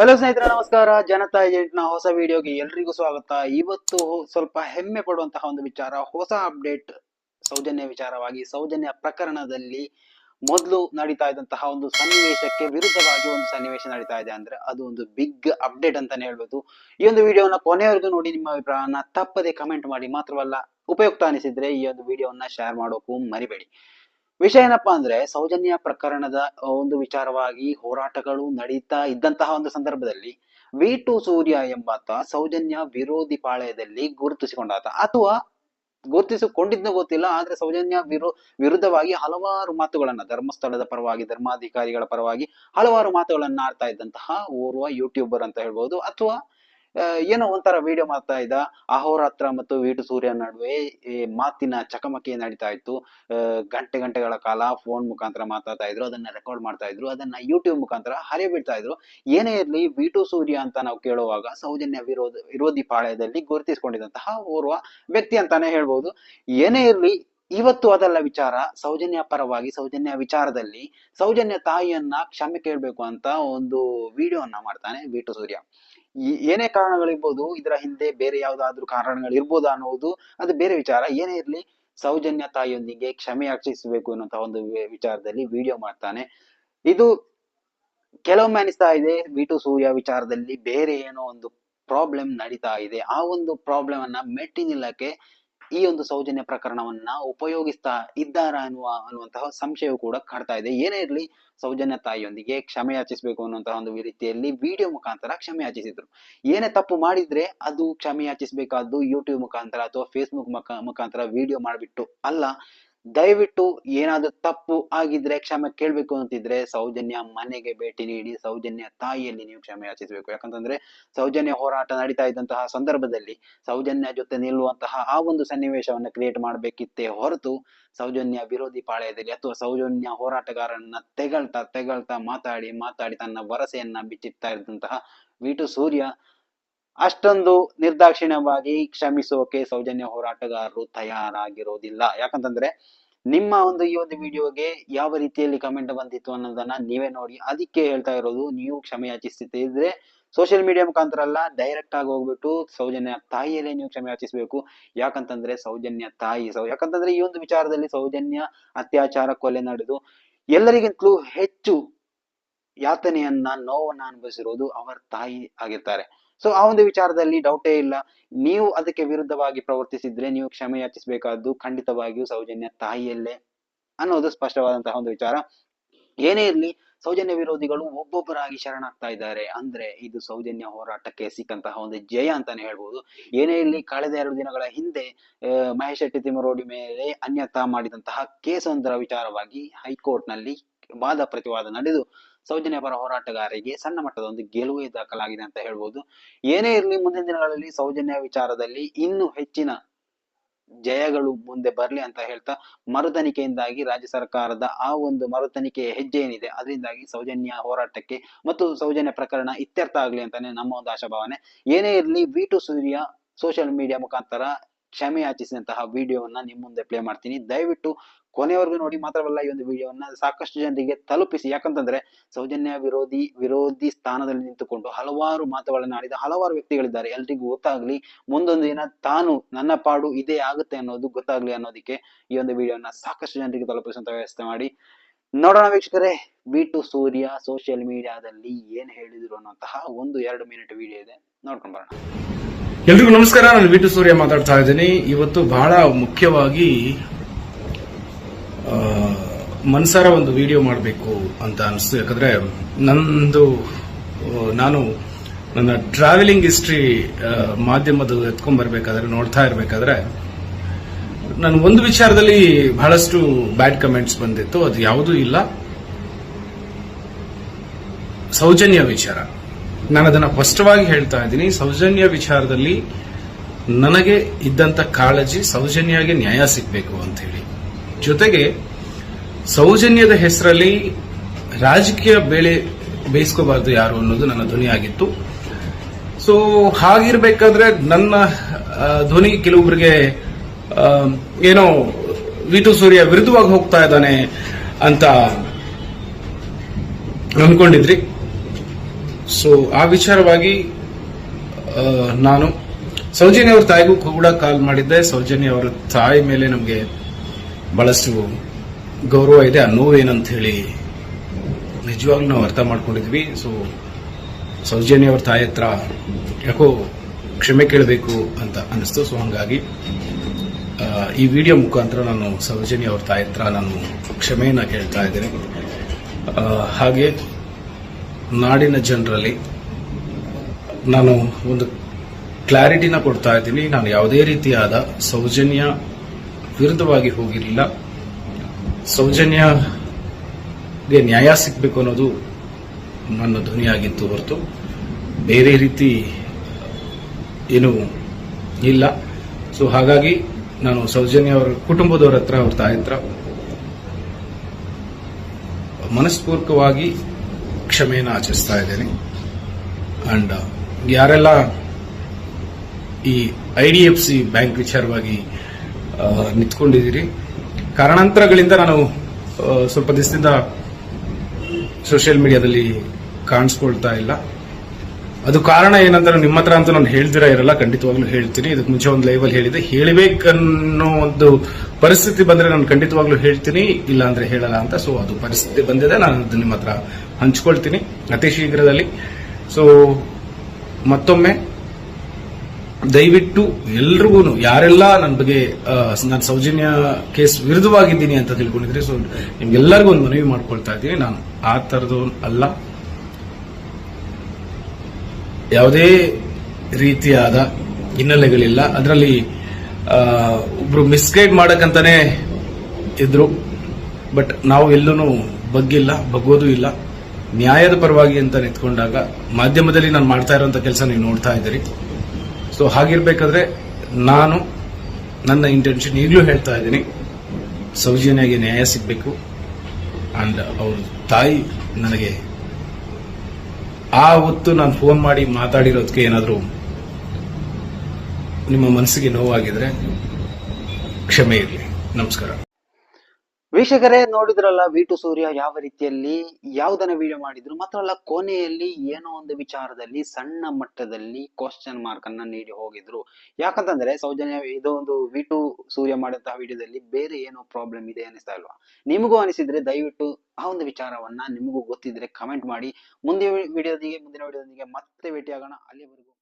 Hello ಸ್ನೇಹಿತರೆ, ನಮಸ್ಕಾರ. ಜನತಾ ಏಜೆಂಟ್ನ ಹೊಸ ವಿಡಿಯೋಗೆ ಎಲ್ರಿಗೂ ಸ್ವಾಗತ. ಇವತ್ತು ಸ್ವಲ್ಪ ಹೆಮ್ಮೆ ಪಡುವಂತಹ ಒಂದು ವಿಚಾರ, ಹೊಸ ಅಪ್ಡೇಟ್, ಸೌಜನ್ಯ ವಿಚಾರವಾಗಿ, ಸೌಜನ್ಯ ಪ್ರಕರಣದಲ್ಲಿ ಮೊದಲು ನಡೀತಾ ಇದ್ದಂತಹ ಒಂದು ಸನ್ನಿವೇಶಕ್ಕೆ ವಿರುದ್ಧವಾಗಿ ಒಂದು ಸನ್ನಿವೇಶ ನಡೀತಾ ಇದೆ ಅಂದ್ರೆ ಅದು ಒಂದು ಬಿಗ್ ಅಪ್ಡೇಟ್ ಅಂತಾನೆ ಹೇಳ್ಬೋದು. ಈ ಒಂದು ವಿಡಿಯೋನ ಕೊನೆಯವರೆಗೂ ನೋಡಿ, ನಿಮ್ಮ ಅಭಿಪ್ರಾಯನ ತಪ್ಪದೆ ಕಮೆಂಟ್ ಮಾಡಿ, ಮಾತ್ರವಲ್ಲ ಉಪಯುಕ್ತ ಅನಿಸಿದ್ರೆ ಈ ಒಂದು ವಿಡಿಯೋವನ್ನ ಶೇರ್ ಮಾಡೋಕು ಮರಿಬೇಡಿ. ವಿಷಯ ಏನಪ್ಪಾ ಅಂದ್ರೆ ಸೌಜನ್ಯ ಪ್ರಕರಣದ ಒಂದು ವಿಚಾರವಾಗಿ ಹೋರಾಟಗಳು ನಡೀತಾ ಇದ್ದಂತಹ ಒಂದು ಸಂದರ್ಭದಲ್ಲಿ ವಿ ಟು ಸೂರ್ಯ ಎಂಬಾತ ಸೌಜನ್ಯ ವಿರೋಧಿ ಪಾಳಯದಲ್ಲಿ ಗುರುತಿಸಿಕೊಂಡಾತ. ಅಥವಾ ಗುರುತಿಸಿಕೊಂಡಿದ್ನೋ ಗೊತ್ತಿಲ್ಲ, ಆದ್ರೆ ಸೌಜನ್ಯ ವಿರೋ, ವಿರುದ್ಧವಾಗಿ ಹಲವಾರು ಮಾತುಗಳನ್ನ ಧರ್ಮಸ್ಥಳದ ಪರವಾಗಿ, ಧರ್ಮಾಧಿಕಾರಿಗಳ ಪರವಾಗಿ ಹಲವಾರು ಮಾತುಗಳನ್ನ ಆಡ್ತಾ ಇದ್ದಂತಹ ಓರ್ವ ಯೂಟ್ಯೂಬರ್ ಅಂತ ಹೇಳ್ಬಹುದು ಅಥವಾ ಏನೋ ಒಂಥರ ವಿಡಿಯೋ ಮಾಡ್ತಾ ಇದ್ದ. ಅಹೋರಾತ್ರ ಮತ್ತು ವೀಟು ಸೂರ್ಯ ನಡುವೆ ಈ ಮಾತಿನ ಚಕಮಕಿ ನಡೀತಾ ಇತ್ತು. ಗಂಟೆ ಗಂಟೆಗಳ ಕಾಲ ಫೋನ್ ಮುಖಾಂತರ ಮಾತಾಡ್ತಾ ಇದ್ರು, ಅದನ್ನ ರೆಕಾರ್ಡ್ ಮಾಡ್ತಾ ಇದ್ರು, ಅದನ್ನ ಯೂಟ್ಯೂಬ್ ಮುಖಾಂತರ ಹರಿಬಿಡ್ತಾ ಇದ್ರು. ಏನೇ ಇರಲಿ, ವೀಟು ಸೂರ್ಯ ಅಂತ ನಾವು ಕೇಳುವಾಗ ಸೌಜನ್ಯ ವಿರೋಧ, ವಿರೋಧಿ ಪಾಳ್ಯದಲ್ಲಿ ಗುರುತಿಸಿಕೊಂಡಿದ್ದಂತಹ ಓರ್ವ ವ್ಯಕ್ತಿ ಅಂತಾನೆ ಹೇಳ್ಬಹುದು ಏನೇ ಇರ್ಲಿ ಇವತ್ತು ಅದೆಲ್ಲ ವಿಚಾರ ಸೌಜನ್ಯ ಪರವಾಗಿ, ಸೌಜನ್ಯ ವಿಚಾರದಲ್ಲಿ ಸೌಜನ್ಯ ತಾಯಿಯನ್ನ ಕ್ಷಮೆ ಕೇಳಬೇಕು ಅಂತ ಒಂದು ವಿಡಿಯೋವನ್ನ ಮಾಡ್ತಾನೆ ವೀಟು ಸೂರ್ಯ. ಏನೇ ಕಾರಣಗಳಿರ್ಬೋದು, ಇದರ ಹಿಂದೆ ಬೇರೆ ಯಾವ್ದಾದ್ರು ಕಾರಣಗಳು ಇರ್ಬೋದು ಅನ್ನೋದು ಅದು ಬೇರೆ ವಿಚಾರ. ಏನೇ ಇರ್ಲಿ, ಸೌಜನ್ಯ ತಾಯಿಯೊಂದಿಗೆ ಕ್ಷಮೆ ಯಾಚಿಸಬೇಕು ಅನ್ನೋಂತ ಒಂದು ವಿಚಾರದಲ್ಲಿ ವಿಡಿಯೋ ಮಾಡ್ತಾನೆ. ಇದು ಕೆಲವೊಮ್ಮೆ ಅನಿಸ್ತಾ ಇದೆ, ವಿಟು ಸೂರ್ಯ ವಿಚಾರದಲ್ಲಿ ಬೇರೆ ಏನೋ ಒಂದು ಪ್ರಾಬ್ಲಮ್ ನಡೀತಾ ಇದೆ. ಆ ಒಂದು ಪ್ರಾಬ್ಲಮ್ ಅನ್ನ ಮೆಟ್ಟಿ ನಿಲ್ಲಕ್ಕೆ ಈ ಒಂದು ಸೌಜನ್ಯ ಪ್ರಕರಣವನ್ನ ಉಪಯೋಗಿಸ್ತಾ ಇದ್ದಾರಾ ಅನ್ನುವ, ಅನ್ನುವಂತಹ ಸಂಶಯವು ಕೂಡ ಕಾಡ್ತಾ ಇದೆ. ಏನೇ ಇರಲಿ, ಸೌಜನ್ಯ ತಾಯಿಯೊಂದಿಗೆ ಕ್ಷಮೆ ಯಾಚಿಸಬೇಕು ಅನ್ನುವಂತಹ ಒಂದು ರೀತಿಯಲ್ಲಿ ವಿಡಿಯೋ ಮುಖಾಂತರ ಕ್ಷಮೆ ಯಾಚಿಸಿದ್ರು. ಏನೇ ತಪ್ಪು ಮಾಡಿದ್ರೆ ಅದು ಕ್ಷಮೆ ಯಾಚಿಸಬೇಕಾದ್ದು ಯೂಟ್ಯೂಬ್ ಮುಖಾಂತರ ಅಥವಾ ಫೇಸ್ಬುಕ್ ಮುಖ, ಮುಖಾಂತರ ವಿಡಿಯೋ ಮಾಡಿಬಿಟ್ಟು ಅಲ್ಲ ದಯವಿಟ್ಟು ಏನಾದ್ರೂ ತಪ್ಪು ಆಗಿದ್ರೆ ಕ್ಷಮೆ ಕೇಳ್ಬೇಕು ಅಂತಿದ್ರೆ ಸೌಜನ್ಯ ಮನೆಗೆ ಭೇಟಿ ನೀಡಿ, ಸೌಜನ್ಯ ತಾಯಿಯಲ್ಲಿ ನೀವು ಕ್ಷಮೆ ಯಾಚಿಸಬೇಕು. ಯಾಕಂತಂದ್ರೆ ಸೌಜನ್ಯ ಹೋರಾಟ ನಡೀತಾ ಇದ್ದಂತಹ ಸಂದರ್ಭದಲ್ಲಿ ಸೌಜನ್ಯ ಜೊತೆ ನಿಲ್ಲುವಂತಹ ಆ ಒಂದು ಸನ್ನಿವೇಶವನ್ನ ಕ್ರಿಯೇಟ್ ಮಾಡಬೇಕಿತ್ತೇ ಹೊರತು ಸೌಜನ್ಯ ವಿರೋಧಿ ಪಾಳಯದಲ್ಲಿ ಅಥವಾ ಸೌಜನ್ಯ ಹೋರಾಟಗಾರನ್ನ ತೆಗಳ್ತಾ ತೆಗಳ್ತಾ ಮಾತಾಡಿ ಮಾತಾಡಿ ತನ್ನ ವರಸೆಯನ್ನ ಬಿಚ್ಚಿಡ್ತಾ ಇದ್ದಂತಹ ವಿಟು ಸೂರ್ಯ ಅಷ್ಟೊಂದು ನಿರ್ದಾಕ್ಷಿಣ್ಯವಾಗಿ ಕ್ಷಮಿಸೋಕೆ ಸೌಜನ್ಯ ಹೋರಾಟಗಾರರು ತಯಾರಾಗಿರೋದಿಲ್ಲ. ಯಾಕಂತಂದ್ರೆ ನಿಮ್ಮ ಒಂದು ಈ ಒಂದು ವಿಡಿಯೋಗೆ ಯಾವ ರೀತಿಯಲ್ಲಿ ಕಮೆಂಟ್ ಬಂದಿತ್ತು ಅನ್ನೋದನ್ನ ನೀವೇ ನೋಡಿ. ಅದಕ್ಕೆ ಹೇಳ್ತಾ ಇರೋದು, ನೀವು ಕ್ಷಮೆ ಯಾಚಿಸ್ತಿದ್ರೆ ಸೋಷಿಯಲ್ ಮೀಡಿಯಾ ಮುಖಾಂತರ ಅಲ್ಲ ಡೈರೆಕ್ಟ್ ಆಗಿ ಹೋಗ್ಬಿಟ್ಟು ಸೌಜನ್ಯ ತಾಯಿಯಲ್ಲೇ ನೀವು ಕ್ಷಮೆ ಯಾಚಿಸ್ಬೇಕು ಯಾಕಂತಂದ್ರೆ ಸೌಜನ್ಯ ತಾಯಿ, ಸೌ, ಯಾಕಂತಂದ್ರೆ ಈ ಒಂದು ವಿಚಾರದಲ್ಲಿ ಸೌಜನ್ಯ ಅತ್ಯಾಚಾರ ಕೊಲೆ ನಡೆದು ಎಲ್ಲರಿಗಿಂತಲೂ ಹೆಚ್ಚು ಯಾತನೆಯನ್ನ, ನೋವನ್ನ ಅನುಭವಿಸಿರೋದು ಅವರ ತಾಯಿ ಆಗಿರ್ತಾರೆ. ಸೊ ಆ ಒಂದು ವಿಚಾರದಲ್ಲಿ ಡೌಟೇ ಇಲ್ಲ. ನೀವು ಅದಕ್ಕೆ ವಿರುದ್ಧವಾಗಿ ಪ್ರವರ್ತಿಸಿದ್ರೆ ನೀವು ಕ್ಷಮೆ ಯಾಚಿಸಬೇಕಾದ್ದು ಖಂಡಿತವಾಗಿಯೂ ಸೌಜನ್ಯ ತಾಯಿಯಲ್ಲೇ ಅನ್ನೋದು ಸ್ಪಷ್ಟವಾದಂತಹ ಒಂದು ವಿಚಾರ. ಏನೇ ಇರಲಿ, ಸೌಜನ್ಯ ವಿರೋಧಿಗಳು ಒಬ್ಬೊಬ್ಬರಾಗಿ ಶರಣಾಗ್ತಾ ಇದ್ದಾರೆ. ಅಂದ್ರೆ ಇದು ಸೌಜನ್ಯ ಹೋರಾಟಕ್ಕೆ ಸಿಕ್ಕಂತಹ ಒಂದು ಜಯ ಅಂತಾನೆ ಹೇಳ್ಬೋದು. ಏನೇ ಇರ್ಲಿ, ಕಳೆದ ಎರಡು ದಿನಗಳ ಹಿಂದೆ ಮಹೇಶ್ ಶೆಟ್ಟಿ ತಿಮ್ಮರೋಡಿ ಮೇಲೆ ಅನ್ಯತಾ ಮಾಡಿದಂತಹ ಕೇಸೊಂದರ ವಿಚಾರವಾಗಿ ಹೈಕೋರ್ಟ್ನಲ್ಲಿ ವಾದ ಪ್ರತಿವಾದ ನಡೆದು ಸೌಜನ್ಯ ಪರ ಹೋರಾಟಗಾರರಿಗೆ ಸಣ್ಣ ಮಟ್ಟದ ಒಂದು ಗೆಲುವು ದಾಖಲಾಗಿದೆ ಅಂತ ಹೇಳ್ಬೋದು. ಏನೇ ಇರಲಿ ಮುಂದಿನ ದಿನಗಳಲ್ಲಿ ಸೌಜನ್ಯ ವಿಚಾರದಲ್ಲಿ ಇನ್ನೂ ಹೆಚ್ಚಿನ ಜಯಗಳು ಮುಂದೆ ಬರಲಿ ಅಂತ ಹೇಳ್ತಾ ಮರುತನಿಕೆಯಿಂದಾಗಿ ರಾಜ್ಯ ಸರ್ಕಾರದ ಆ ಒಂದು ಮರುತನಿಕೆ ಹೆಜ್ಜೆ ಏನಿದೆ ಅದರಿಂದಾಗಿ ಸೌಜನ್ಯ ಹೋರಾಟಕ್ಕೆ ಮತ್ತು ಸೌಜನ್ಯ ಪ್ರಕರಣ ಇತ್ಯರ್ಥ ಆಗಲಿ ಅಂತಾನೆ ನಮ್ಮ ಒಂದು ಆಶಾಭಾವನೆ. ಏನೇ ಇರಲಿ V to Surya social media ಮುಖಾಂತರ ಕ್ಷಮೆ ಯಾಚಿಸಿದಂತಹ ವಿಡಿಯೋವನ್ನ ನಿಮ್ಮ ಮುಂದೆ ಪ್ಲೇ ಮಾಡ್ತೀನಿ. ದಯವಿಟ್ಟು ಕೊನೆವರೆಗೂ ನೋಡಿ ಮಾತ್ರವಲ್ಲ ಈ ಒಂದು ವಿಡಿಯೋವನ್ನ ಸಾಕಷ್ಟು ಜನರಿಗೆ ತಲುಪಿಸಿ. ಯಾಕಂತಂದ್ರೆ ಸೌಜನ್ಯ ವಿರೋಧಿ ವಿರೋಧಿ ಸ್ಥಾನದಲ್ಲಿ ನಿಂತುಕೊಂಡು ಹಲವಾರು ಮಾತುಗಳನ್ನು ಆಡಿದ ಹಲವಾರು ವ್ಯಕ್ತಿಗಳಿದ್ದಾರೆ. ಎಲ್ರಿಗೂ ಗೊತ್ತಾಗ್ಲಿ, ಮುಂದೊಂದು ದಿನ ತಾನು ನನ್ನ ಪಾಡು ಇದೇ ಆಗುತ್ತೆ ಅನ್ನೋದು ಗೊತ್ತಾಗ್ಲಿ ಅನ್ನೋದಕ್ಕೆ ಈ ಒಂದು ವಿಡಿಯೋನ ಸಾಕಷ್ಟು ಜನರಿಗೆ ತಲುಪಿಸುವಂತ ವ್ಯವಸ್ಥೆ ಮಾಡಿ. ನೋಡೋಣ ವೀಕ್ಷಕರೇ ಬಿ ಟು ಸೂರ್ಯ ಸೋಷಿಯಲ್ ಮೀಡಿಯಾದಲ್ಲಿ ಏನ್ ಹೇಳಿದ್ರು ಅನ್ನೋಂತಹ ಒಂದು ಎರಡು ಮಿನಿಟ್ ವಿಡಿಯೋ ಇದೆ. ನೋಡ್ಕೊಂಡ್ ಬರೋಣ. ಎಲ್ರಿಗೂ ನಮಸ್ಕಾರ. ನಾನು ಬಿ ವಿಟು ಸೂರ್ಯ ಮಾತಾಡ್ತಾ ಇದ್ದೀನಿ. ಇವತ್ತು ಬಹಳ ಮುಖ್ಯವಾಗಿ ಮನ್ಸಾರ ಒಂದು ವಿಡಿಯೋ ಮಾಡಬೇಕು ಅಂತ ಅನಿಸ್ತು. ಯಾಕಂದ್ರೆ ನಂದು ನಾನು ನನ್ನ ಟ್ರಾವೆಲಿಂಗ್ ಹಿಸ್ಟ್ರಿ ಮಾಧ್ಯಮದ ಎತ್ಕೊಂಡ್ ಬರ್ಬೇಕಾದ್ರೆ ನೋಡ್ತಾ ಇರಬೇಕಾದ್ರೆ, ನಾನು ಒಂದು ವಿಚಾರದಲ್ಲಿ ಬಹಳಷ್ಟು ಬ್ಯಾಡ್ ಕಮೆಂಟ್ಸ್ ಬಂದಿತ್ತು. ಅದು ಯಾವುದೂ ಇಲ್ಲ. ಸೌಜನ್ಯ ವಿಚಾರ. ನಾನು ಅದನ್ನು ಸ್ಪಷ್ಟವಾಗಿ ಹೇಳ್ತಾ ಇದ್ದೀನಿ. ಸೌಜನ್ಯ ವಿಚಾರದಲ್ಲಿ ನನಗೆ ಇದ್ದಂತ ಕಾಳಜಿ ಸೌಜನ್ಯಗೆ ನ್ಯಾಯ ಸಿಗಬೇಕು ಅಂತ ಹೇಳಿ. ಜೊತೆಗೆ ಸೌಜನ್ಯದ ಹೆಸರಲ್ಲಿ ರಾಜಕೀಯ ಬೇಳೆ ಬೇಯಿಸ್ಕೋಬಾರ್ದು ಯಾರು ಅನ್ನೋದು ನನ್ನ ಧ್ವನಿ ಆಗಿತ್ತು ಸೊ ಹಾಗಿರ್ಬೇಕಾದ್ರೆ ನನ್ನ ಧ್ವನಿ ಕೆಲವೊಬ್ಬರಿಗೆ ಏನೋ ವಿಟು ಸೂರ್ಯ ವಿರುದ್ಧವಾಗಿ ಹೋಗ್ತಾ ಇದ್ದಾನೆ ಅಂತ ಅನ್ಕೊಂಡಿದ್ರಿ. ಸೊ ಆ ವಿಚಾರವಾಗಿ ನಾನು ಸೌಜನ್ಯ ಅವ್ರ ತಾಯಿಗೂ ಕೂಡ ಕಾಲ್ ಮಾಡಿದ್ದೆ. ಸೌಜನ್ಯ ಅವರ ತಾಯಿ ಮೇಲೆ ನಮಗೆ ಬಹಳಷ್ಟು ಗೌರವ ಇದೆ ಆ ನೋವೇನಂತ ಹೇಳಿ ನಿಜವಾಗ್ಲೂ ನಾವು ಅರ್ಥ ಮಾಡ್ಕೊಂಡಿದ್ವಿ. ಸೊ ಸೌಜನ್ಯ ಅವ್ರ ತಾಯಿ ಹತ್ರ ಯಾಕೋ ಕ್ಷಮೆ ಕೇಳಬೇಕು ಅಂತ ಅನಿಸ್ತು ಸೊ ಹಂಗಾಗಿ ಈ ವಿಡಿಯೋ ಮುಖಾಂತರ ನಾನು ಸೌಜನ್ಯ ಅವ್ರ ತಾಯಿ ಹತ್ರ ನಾನು ಕ್ಷಮೆಯನ್ನು ಕೇಳ್ತಾ ಇದ್ದೇನೆ. ಹಾಗೆ ನಾಡಿನ ಜನರಲ್ಲಿ ನಾನು ಒಂದು ಕ್ಲಾರಿಟಿನ ಕೊಡ್ತಾ ಇದ್ದೀನಿ. ನಾನು ಯಾವುದೇ ರೀತಿಯಾದ ಸೌಜನ್ಯ ವಿರುದ್ಧವಾಗಿ ಹೋಗಿರಲಿಲ್ಲ. ಸೌಜನ್ಯಗೆ ನ್ಯಾಯ ಸಿಗಬೇಕು ಅನ್ನೋದು ನನ್ನ ಧ್ವನಿಯಾಗಿತ್ತು ಹೊರತು ಬೇರೆ ರೀತಿ ಏನು ಇಲ್ಲ. ಸೊ ಹಾಗಾಗಿ ನಾನು ಸೌಜನ್ಯ ಅವರ ಕುಟುಂಬದವರ ಹತ್ರ, ಅವ್ರ ತಾಯಿ ಹತ್ರ ಮನಸ್ಪೂರ್ವಕವಾಗಿ ಕ್ಷಮೆಯನ್ನು ಆಚರಿಸ್ತಾ ಇದ್ದೇನೆ. ಅಂಡ್ ಯಾರೆಲ್ಲ ಈ I D F C bank ವಿಚಾರವಾಗಿ ನಿಂತ್ಕೊಂಡಿದ್ದೀರಿ. ಕಾರಣಾಂತರಗಳಿಂದ ನಾನು ಸ್ವಲ್ಪ ದಿವಸದಿಂದ ಸೋಷಿಯಲ್ ಮೀಡಿಯಾದಲ್ಲಿ ಕಾಣಿಸ್ಕೊಳ್ತಾ ಇಲ್ಲ. ಅದು ಕಾರಣ ಏನಂದ್ರೆ ನಿಮ್ಮ ಹತ್ರ ಅಂತ ನಾನು ಹೇಳ್ದಿರ ಇರಲ್ಲ, ಖಂಡಿತವಾಗ್ಲೂ ಹೇಳ್ತೀನಿ. ಇದಕ್ಕೆ ಮುಂಚೆ ಒಂದು ಲೈವಲ್ಲಿ ಹೇಳಿದೆ. ಹೇಳಬೇಕನ್ನೋ ಒಂದು ಪರಿಸ್ಥಿತಿ ಬಂದ್ರೆ ನಾನು ಖಂಡಿತವಾಗ್ಲೂ ಹೇಳ್ತೀನಿ ಇಲ್ಲ ಅಂದ್ರೆ ಹೇಳಲ್ಲ ಅಂತ. ಸೊ ಅದು ಪರಿಸ್ಥಿತಿ ಬಂದಿದೆ. ನಾನು ಅದು ನಿಮ್ಮ ಹತ್ರ ಹಂಚ್ಕೊಳ್ತೀನಿ ಅತಿ ಶೀಘ್ರದಲ್ಲಿ. ಸೊ ಮತ್ತೊಮ್ಮೆ ದಯವಿಟ್ಟು ಎಲ್ರಿಗೂ ಯಾರೆಲ್ಲ ನನ್ನ ಬಗ್ಗೆ ನಾನು ಸೌಜನ್ಯ ಕೇಸ್ ವಿರುದ್ಧವಾಗಿದ್ದೀನಿ ಅಂತ ತಿಳ್ಕೊಂಡಿದ್ರೆ, ಸೊ ನಿಮ್ಗೆಲ್ಲರಿಗೂ ಒಂದು ಮನವಿ ಮಾಡ್ಕೊಳ್ತಾ ಇದ್ದೀನಿ. ನಾನು ಆ ಥರದ್ದು ಅಲ್ಲ. ಯಾವುದೇ ರೀತಿಯಾದ ಹಿನ್ನೆಲೆಗಳಿಲ್ಲ. ಅದರಲ್ಲಿ ಒಬ್ರು ಮಿಸ್ಗೈಡ್ ಮಾಡಕ್ಕಂತಾನೆ ಇದ್ರು. ಬಟ್ ನಾವು ಎಲ್ಲೂ ಬಗ್ಗಿಲ್ಲ, ಬಗ್ಗೋದು ಇಲ್ಲ. ನ್ಯಾಯದ ಪರವಾಗಿ ಅಂತ ನಿಂತ್ಕೊಂಡಾಗ ಮಾಧ್ಯಮದಲ್ಲಿ ನಾನು ಮಾಡ್ತಾ ಇರೋಂಥ ಕೆಲಸ ನೀವು ನೋಡ್ತಾ ಇದ್ದೀರಿ. ಸೊ ಹಾಗಿರ್ಬೇಕಾದ್ರೆ ನಾನು ನನ್ನ ಇಂಟೆನ್ಷನ್ ಈಗಲೂ ಹೇಳ್ತಾ ಇದ್ದೀನಿ. ಸೌಜನ್ಯಾಗಿ ನ್ಯಾಯ ಸಿಗಬೇಕು. ಅಂಡ್ ಅವ್ರ ತಾಯಿ ನನಗೆ ಆ ಹೊತ್ತು ನಾನು ಫೋನ್ ಮಾಡಿ ಮಾತಾಡಿರೋದಕ್ಕೆ ಏನಾದರೂ ನಿಮ್ಮ ಮನಸ್ಸಿಗೆ ನೋವಾಗಿದ್ರೆ ಕ್ಷಮೆ ಇರಲಿ. ನಮಸ್ಕಾರ. ವೀಕ್ಷಕರೇ ನೋಡಿದ್ರಲ್ಲ ವಿ ಟು ಸೂರ್ಯ ಯಾವ ರೀತಿಯಲ್ಲಿ, ಯಾವ್ದನ್ನ ವಿಡಿಯೋ ಮಾಡಿದ್ರು ಮಾತ್ರ ಅಲ್ಲ ಕೊನೆಯಲ್ಲಿ ಏನೋ ಒಂದು ವಿಚಾರದಲ್ಲಿ, ಸಣ್ಣ ಮಟ್ಟದಲ್ಲಿ ಕ್ವಶನ್ ಮಾರ್ಕ್ ಅನ್ನ ನೀಡಿ ಹೋಗಿದ್ರು. ಯಾಕಂತಂದ್ರೆ, ಸೌಜನ್ಯ, ಇದು ಒಂದು ಟು ಸೂರ್ಯ ಮಾಡಿದಂತಹ ವಿಡಿಯೋದಲ್ಲಿ ಬೇರೆ ಏನೋ ಪ್ರಾಬ್ಲಮ್ ಇದೆ ಅನಿಸ್ತಾ ಇಲ್ವಾ? ನಿಮಗೂ ಅನಿಸಿದ್ರೆ ದಯವಿಟ್ಟು ಆ ಒಂದು ವಿಚಾರವನ್ನ ನಿಮಗೂ ಗೊತ್ತಿದ್ರೆ ಕಮೆಂಟ್ ಮಾಡಿ. ಮುಂದಿನ ವಿಡಿಯೋದಿಗೆ ಮುಂದಿನ ವಿಡಿಯೋದೊಂದಿಗೆ ಮತ್ತೆ ಭೇಟಿಯಾಗೋಣ. ಅಲ್ಲಿವರೆಗೂ